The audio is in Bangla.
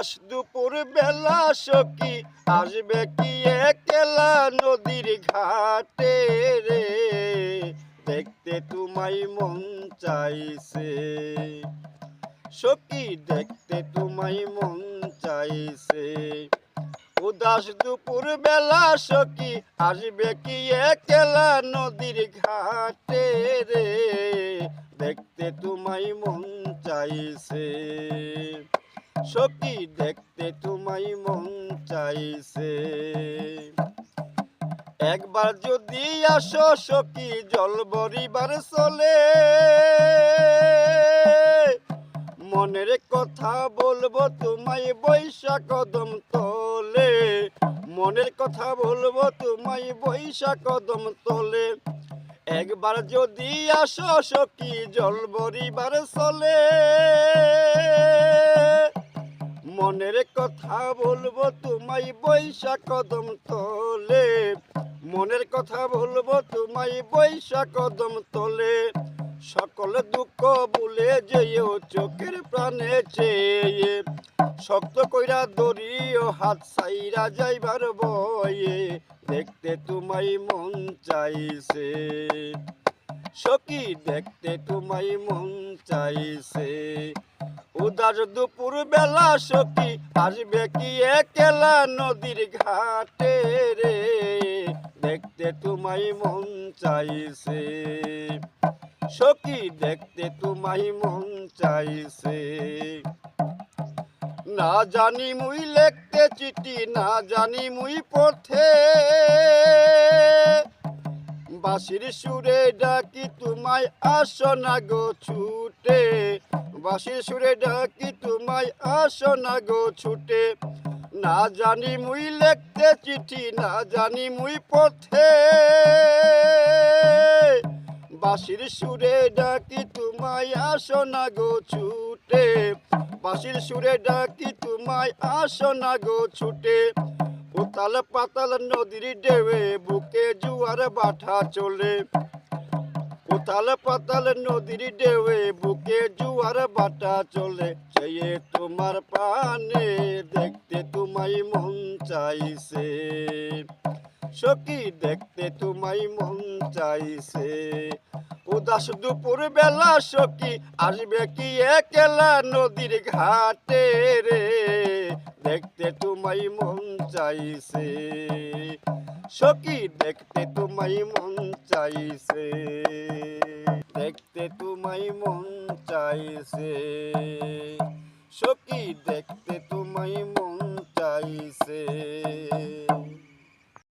উদাস দুপুর বেলা সখী আসবে কি একলা নদীর ঘাটে রে? দেখতে তোমায় মন চাইছে। সখী, দেখতে তোমায় মন চাইছে। উদাস দুপুর বেলা সখী আসবে কি একলা নদীর ঘাটে রে? দেখতে তোমায় মন চাইছে। সখী দেখতে তোমায় মন চাইছে। একবার যদি আসো সখী, জল বরিবার চলে। মনের কথা বলব তোমায় বৈশা কদম তোলে। মনের কথা বলব তোমায় বৈশা কদম তোলে। একবার যদি আসো সখী, জল বরিবার চলে। কথা বলব, তোমায় বৈশা কদম তলে। মনের কথা বলব, তোমায় বৈশা কদম তোলে। সকল দুঃখ ভুলে যেও চোখের প্রাণে চেয়ে। শক্ত কইরা দড়ি ও হাত সাইরা যাইবার বয়ে, দেখতে তোমায় মন চাইছে। সখী, দেখতে তোমায় মন চাইছে। উদাস দুপুর বেলা সখী আসবে কি একলা নদীর ঘাটে রে? দেখতে তোমায় মন চাইছে। সখী, দেখতে তোমায় মন চাইছে। না জানি মুই লিখতে চিঠি, না জানি মুই পথে বাঁশির সুরে ডাকি তোমায় আসো না গো ছুটে। বাঁশির সুরে ডাকি তোমায় আসো না গো ছুটে। না জানি মুই লিখতে চিঠি, না জানি মুই পথে। বাঁশির সুরে ডাকি তোমায় আসো না গো ছুটে। বাঁশির সুরে ডাকি তোমায় আসো না গো ছুটে। উতাল পাতাল নদীর ডেবে বুকে জুয়ার বাঠা চলে। উতাল পাতাল নদীর ডেবে বুকে জুয়ার বাটা চলে। চেয়ে তোমার পানে দেখতে তোমায় মন চাইছে। সখী, দেখতে তোমায় মন চাইছে। উদাস দুপুর বেলা সখী, আসবে কি একলা নদীর ঘাটে রে? দেখতে তোমায় মন চাইছে। সখী, দেখতে তোমায় মন চাইছে। দেখতে তোমায় মন চাইছে। সখী, দেখতে তোমায় মন চাইছে।